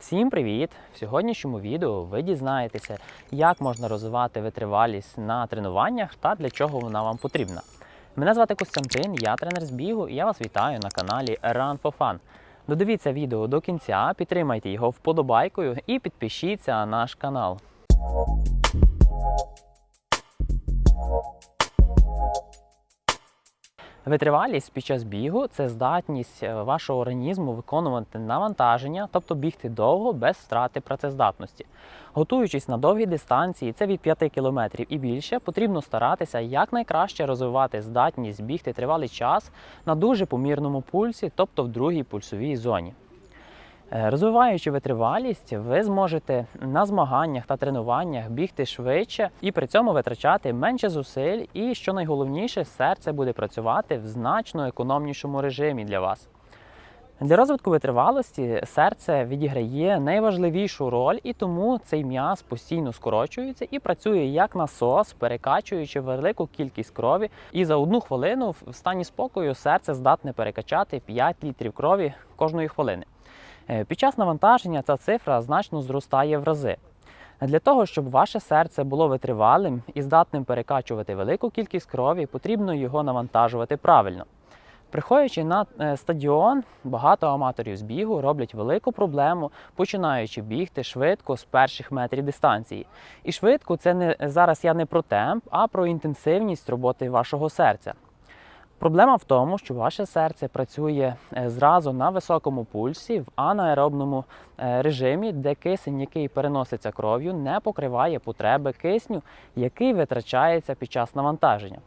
Всім привіт! В сьогоднішньому відео ви дізнаєтеся, як можна розвивати витривалість на тренуваннях та для чого вона вам потрібна. Мене звати Костянтин, я тренер з бігу і я вас вітаю на каналі Run for Fun. Додивіться відео до кінця, підтримайте його вподобайкою і підпишіться на наш канал. Витривалість під час бігу це здатність е, вашого організму виконувати навантаження, тобто бігти довго без втрати працездатності. Готуючись на довгі дистанції, це від 5 км і більше, потрібно старатися якнайкраще розвивати здатність бігти тривалий час на дуже помірному пульсі, тобто в другій пульсовій зоні. Е, Розвиваючи витривалість, ви зможете на змаганнях та тренуваннях бігти швидше і при цьому витрачати менше зусиль, і що найголовніше, серце буде працювати в значно економнішому режимі для вас. Для розвитку витривалості серце відіграє найважливішу роль, і тому цей м'яз постійно скорочується і працює як насос, перекачуючи велику кількість крові. І за одну хвилину в стані спокою серце здатне перекачати 5 літрів крові кожної хвилини. Е, Під час навантаження ця цифра значно зростає в рази. Для того, щоб ваше серце було витривалим і здатним перекачувати велику кількість крові, потрібно його навантажувати правильно. Приходячи на е, стадіон, багато аматорів з бігу роблять велику проблему, починаючи бігти швидко з перших метрів дистанції. І швидко це не зараз я не про темп, а про інтенсивність роботи вашого серця. Проблема в тому, що ваше серце працює е, зразу на високому пульсі в анаеробному е, режимі, де кисень, який переноситься кров'ю, не покриває потреби кисню, який витрачається під час навантаження.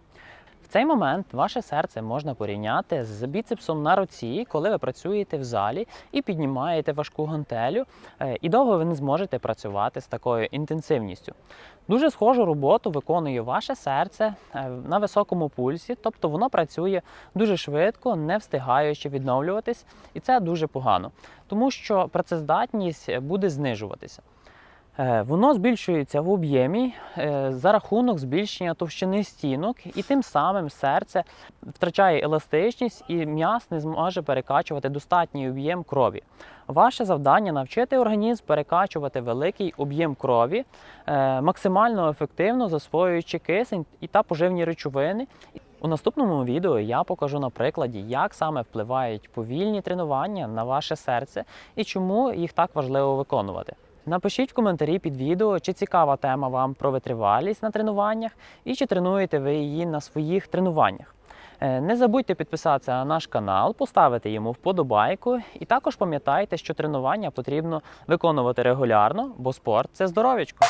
Цей момент ваше серце можна порівняти з біцепсом на руці, коли ви працюєте в залі і піднімаєте важку гантелю, е, і довго ви не зможете працювати з такою інтенсивністю. Дуже схожу роботу виконує ваше серце е, на високому пульсі, тобто воно працює дуже швидко, не встигаючи відновлюватись, і це дуже погано, тому що працездатність буде знижуватися. Е, Воно збільшується в об'ємі е, за рахунок збільшення товщини стінок, і тим самим серце втрачає еластичність і м'яз не зможе перекачувати достатній об'єм крові. Ваше завдання навчити організм перекачувати великий об'єм крові, е, максимально ефективно засвоюючи кисень і та поживні речовини. У наступному відео я покажу на прикладі, як саме впливають повільні тренування на ваше серце і чому їх так важливо виконувати. Напишіть в коментарі під відео, чи цікава тема вам про витривалість на тренуваннях і чи тренуєте ви її на своїх тренуваннях. Е, Не забудьте підписатися на наш канал, поставити йому вподобайку, і також пам'ятайте, що тренування потрібно виконувати регулярно, бо спорт це здоров'ячко.